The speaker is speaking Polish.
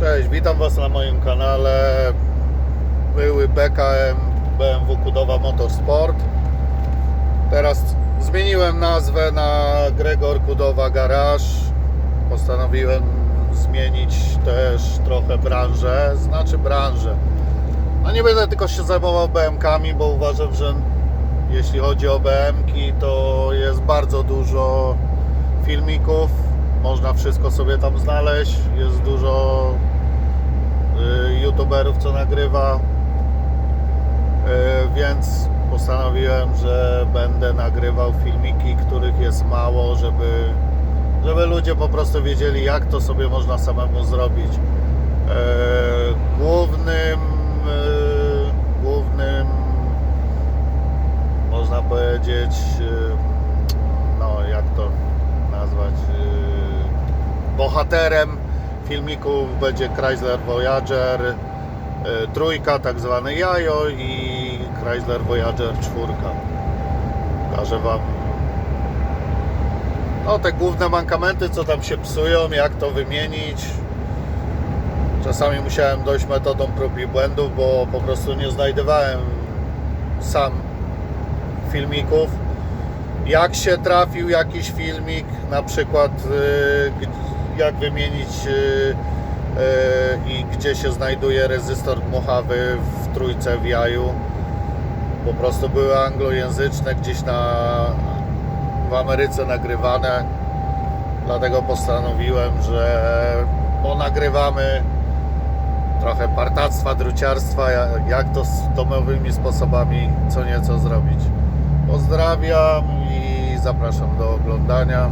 Cześć, witam Was na moim kanale. Były BKM BMW Kudowa Motorsport. Teraz zmieniłem nazwę na Gregor Kudowa Garage. Postanowiłem zmienić też trochę branżę, znaczy branżę. No nie będę tylko się zajmował BM-kami, bo uważam, że jeśli chodzi o BM-ki, to jest bardzo dużo filmików. Można wszystko sobie tam znaleźć. Jest dużo y, youtuberów, co nagrywa. Y, Więc postanowiłem, że będę nagrywał filmiki, których jest mało, żeby, żeby ludzie po prostu wiedzieli, jak to sobie można samemu zrobić. Y, Głównym, głównym można powiedzieć, y, no jak to nazwać, y, bohaterem filmików będzie Chrysler Voyager y, trójka, tak zwany jajo i Chrysler Voyager czwórka. Pokażę Wam no, te główne mankamenty, co tam się psują, jak to wymienić. Czasami musiałem dojść metodą prób i błędów, bo po prostu nie znajdowałem sam filmików. Jak się trafił jakiś filmik, na przykład y, g- jak wymienić y, y, i gdzie się znajduje rezystor dmuchawy w trójce w jaju. Po prostu były anglojęzyczne gdzieś na, w Ameryce nagrywane. Dlatego postanowiłem, że ponagrywamy trochę partactwa, druciarstwa, ja- jak to z domowymi sposobami co nieco zrobić. Pozdrawiam i zapraszam do oglądania.